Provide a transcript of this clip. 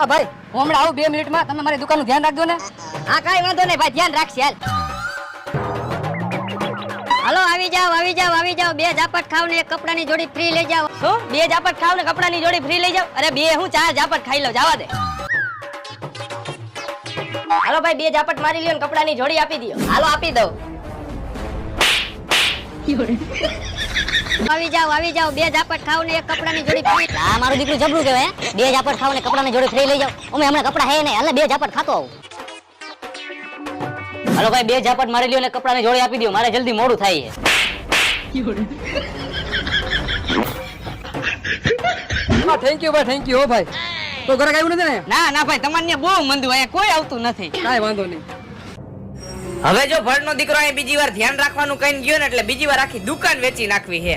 હા, ભાઈ, હમણાં આવું બે મિનિટમાં તમે મારી દુકાનનું ધ્યાન રાખજો ને. હા, કાંઈ વાંધો નહીં, ભાઈ, ધ્યાન રાખશે, હાલ. હાલો, આવી જાઓ આવી જાઓ આવી જાઓ. બે ઝાપટ ખાવ ને એક કપડાની જોડી ફ્રી લઈ જાઓ. શું? બે ઝાપટ ખાવ ને કપડાની જોડી ફ્રી લઈ જાવ અરે, બે, હું ચાર ઝાપટ ખાઈ લઉં, જવા દે. હાલો, ભાઈ, બે ઝાપટ મારી લ્યો ને કપડાની જોડી આપી દો હાલો, આપી દઉં. આવી જાઓ આવી જાઓ બે ઝાપટ ખાવ ને એક કપડાની જોડી ફ્રી આ મારું દીકરું જબરું કહેવાય બે ઝાપટ ખાવ ને કપડાની જોડે ફ્રી લઈ જાવ અમે હમણાં કપડા હે ને હાલે બે ઝાપટ ખાતો આવું. હાલો ભાઈ બે ઝાપટ મારી લ્યો ને કપડાની જોડી આપી દો મારે જલ્દી મોડું થાય છે. હા થેન્ક યુ ભાઈ થેન્ક યુ હો ભાઈ. તો ઘરે આવ્યું નથી ને? ના ના ભાઈ તમારે બહુ મંદુ અહીંયા કોઈ આવતું નથી. કાંઈ વાંધો નહીં. હવે જો ભરનો દીકરો અહીં બીજી વાર ધ્યાન રાખવાનું કઈ ગયો ને એટલે બીજી વાર આખી દુકાન વેચી નાખવી છે